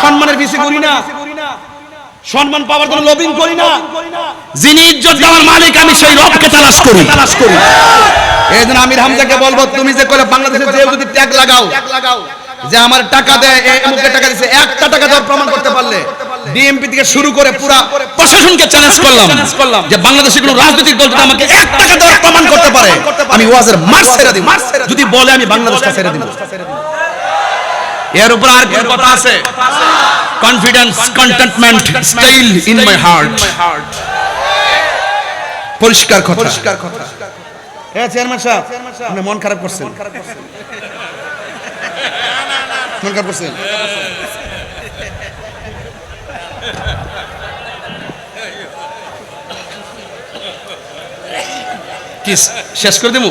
সম্মানের পিছে করি না। সম্মান পাওয়ার জন্য লবিং করি না। যিনি ইজ্জত দেওয়ার মালিক, আমি সেই রবকে তালাশ করি। তালাশ করি এই জন্য আমির হামজাকে বলব, তুমি যে করে বাংলাদেশে যে যদি ট্যাগ লাগাও, যে আমার টাকা দেয় মুখে টাকা দিছে, একটা টাকা দেওয়ার প্রমাণ করতে পারলে ডিএমপি থেকে শুরু করে পুরা প্রশাসনকে চ্যালেঞ্জ করলাম যে বাংলাদেশে কোনো রাজনৈতিক দল যদি আমাকে এক টাকা দেওয়ার প্রমাণ করতে পারে, আমি ওয়াজের মাস ছেড়ে দিব। যদি বলে আমি বাংলাদেশটা ছেড়ে দিব। এর উপর আর কি কথা আছে? Confidence contentment style in my heart পরিষ্কার কথা। পরিষ্কার কথা। হ্যাঁ চেয়ারম্যান সাহেব আপনি মন খারাপ করছেন। মন খারাপ করছেন। কি শেষ করে দেবো?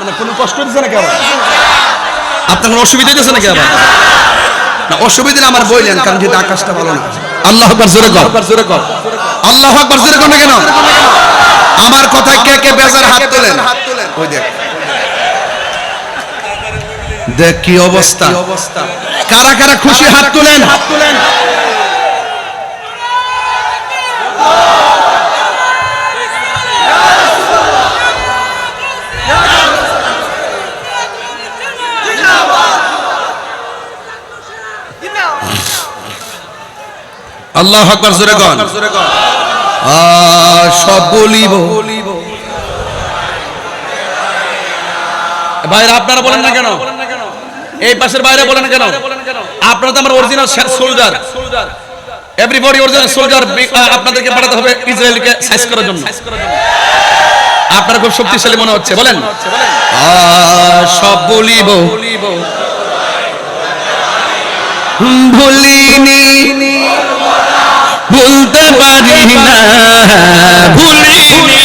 মানে কোনো কষ্ট দিচ্ছে না আবার? আপনার কোনো অসুবিধা দিচ্ছে নাকি আবার? না অসুবিধা আমার বইলেন কারণ যেহেতু আকাশটা ভালো না। আল্লাহ আকবার জোরে কর জোরে কর আল্লাহ আকবার জোরে কর না কেন? আমার কথা কে কে বেজার হাত তোলেন? ওই দেখ। দেখ কি অবস্থা। কারা কারা খুশি হাত তোলেন? হাত তোলেন? আল্লাহ আকবার জোরে আ, সব বলিব। ভাইরা আপনারা বলেন না কেন? এই পাশের বাইরে বলেন না কেন? আপনারা তো আমার original soldier everybody original soldier আপনাদেরকে পাঠাতে হবে ইসরায়েলকে সাইজ করার জন্য। আপনারা খুব শক্তিশালী মনে হচ্ছে বলেন। সব বলিব। ভুলিনি। ভুলতে পারি না ভুলিনি।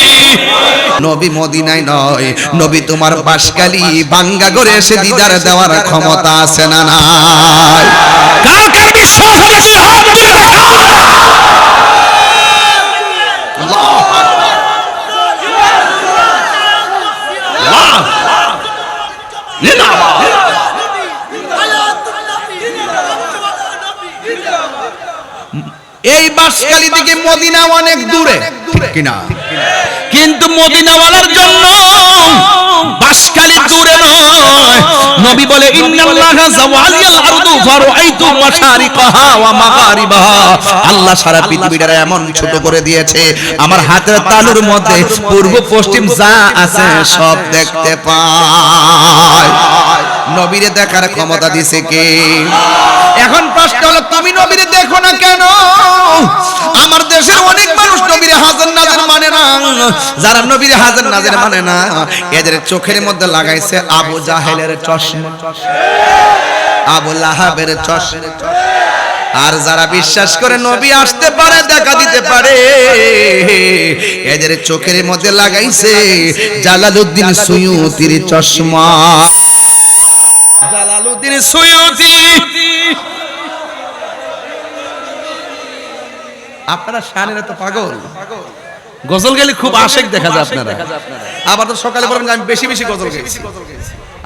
নবী মদিনায় নয় নবী তোমার বাসকালি বাঙ্গা করে এসে দিদার দেওয়ার ক্ষমতা আছে না নাই? কার কার বিশ্বাস। জিন্দাবাদ। এই বাসকালি থেকে মদিনা অনেক দূরে। কিনা? কিন্তু মদিনাওয়ালার জন্য বাসকালি দূরে নয়। নবী বলে ইন্নাল্লাহা জাওয়ালিয়াল আরদু মাশারিকাহা ওয়া মাগারিবাহা। আল্লাহ সারা এমন ছোট করে দিয়েছে আমার হাতের তালুর মধ্যে পূর্ব পশ্চিম যা আছে সব দেখতে পায়। নবীরে দেখার ক্ষমতা দিছে কে? এখন প্রশ্ন যারা নবীরে হাজার নাজের মানে না, এদের চোখের মধ্যে লাগাইছে আবু জাহেলের চশমা। আবু লাহাবের চশমা। আর যারা বিশ্বাস করে নবী আসতে পারে, দেখা দিতে পারে, এদের চোখের মধ্যে লাগাইছে জালালউদ্দিন সুয়ুতির চশমা। Jalaluddin Suyuti. আপনারা শানের তো পাগল? গজল গেলে খুব আশেক দেখা যায় আপনারা। আবার তো সকালে বলেন আমি বেশি বেশি গজল গেছি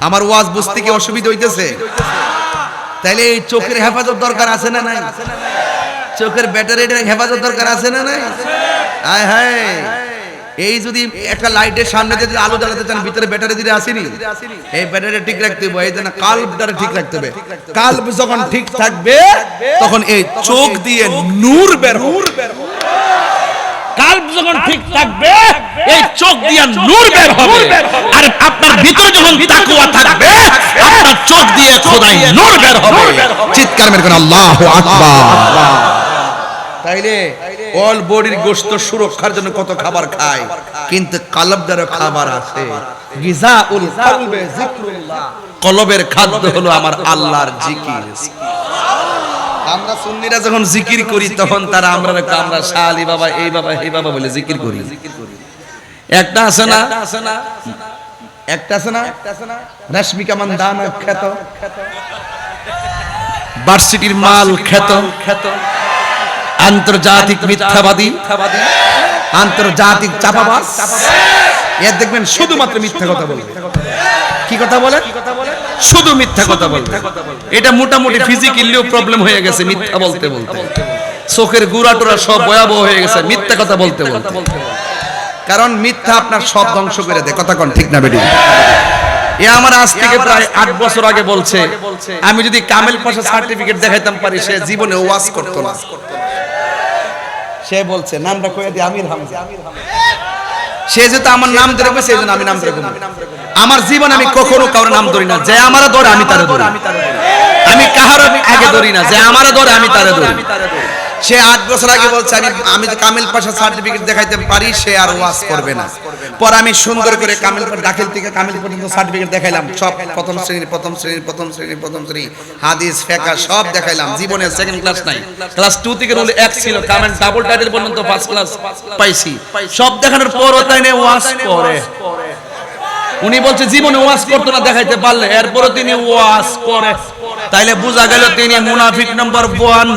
আমার ওয়াজ বুঝতে কি অসুবিধা হইতেছে? তাইলে এই চোখের হেফাজত দরকার আছে না নাই? চোখের ব্যাটারির হেফাজত দরকার আছে না নাই? আয় হায়। এই যদি একটা লাইটের সামনে যদি আলো জ্বালাতে চান ভিতরে ব্যাটারি দিতে আসেনি? এই ব্যাটারি ঠিক রাখতে হবে এই জন্য কাল্পটা ঠিক রাখতে হবে। কাল্প যখন ঠিক থাকবে তখন এই চোখ দিয়ে নূর বের হবে। কাল্প যখন ঠিক থাকবে এই চোখ দিয়ে নূর বের হবে। আর আপনার ভিতরে যখন তাকওয়া থাকবে আপনার চোখ দিয়ে খোদাই নূর বের হবে। চিৎকার মেরে কোন আল্লাহু আকবার। তাইলে অল বডির গোশত সুরক্ষার জন্য কত খাবার খায়? কিন্তু কালবদারও খাবার আছে। গিজাউল কলবে যিকরুল্লাহ কলবের খাদ্য হলো আমার আল্লাহর জিকির। আমরা সুন্নিরা যখন জিকির করি তখন তারা আমরা আমরা শাহ আলী বাবা এই বাবা এই বাবা বলে জিকির করি। একটা আছে না? একটা আছে না? রশ্মিকা মান্দানা খ্যাত ভার্সিটির মাল খ্যাত খ্যাত আন্তর্জাতিক মিথ্যাবাদী। আন্তর্জাতিক চাপাবাজ। এর দেখবেন শুধুমাত্র মিথ্যা কথা বলে। কি কথা বলে? কি কথা বলে? শুধু মিথ্যা কথা বলবে। এটা মোটামুটি ফিজিক্যালিও প্রবলেম হয়ে গেছে মিথ্যা বলতে বলতে। চোখের গুড়া টুরা সব ভয়াবহ হয়ে গেছে মিথ্যা কথা বলতে বলতে কারণ মিথ্যা আপনার সব ধ্বংস করে দেয় কথা কোন ঠিক না বেটি? এ আমার আজ থেকে প্রায় আট বছর আগে বলছে আমি যদি কামেল পাশা সার্টিফিকেট দেখাইতাম পারি সে জীবনে ওয়াজ করতো না। সে বলছে নামটা কয়ে দি আমির হামজা সে যেহেতু আমার নাম ধরে সেই জন্য আমি নাম ধরে। আমার জীবন আমি কখনো কারোর নাম ধরি না। যে আমার ধরে। আমি তারে ধরি। আমি কাহার আগে ধরি না। যে আমার ধরে। আমি তারে ধরি। সে আট বছর আগে বলছে আমি আমি তো কামিল পাশা সার্টিফিকেট দেখাইতে পারি সে আর ওয়াজ করবে না। পর আমি সুন্দর করে কামিল দাখিল থেকে কামিল পর্যন্ত সার্টিফিকেট দেখাইলাম। সব প্রথম শ্রেণির প্রথম শ্রেণির প্রথম শ্রেণির প্রথম শ্রেণি। হাদিস ফেকা সব দেখাইলাম। জীবনে সেকেন্ড ক্লাস নাই। ক্লাস টু থেকে রোল এক ছিল। কামেল ডাবল টাইটেল পর্যন্ত ফার্স্ট ক্লাস পাইছি। সব দেখানোর পর তাই ওয়াজ করে। উনি বলছে, জীবনে ওয়াজ করতো না, দেখাইতে পারলে। এরপরে তিনি ওয়াজ করে। তাইলে বোঝা গেল তিনি মুনাফিক নম্বর ওয়ান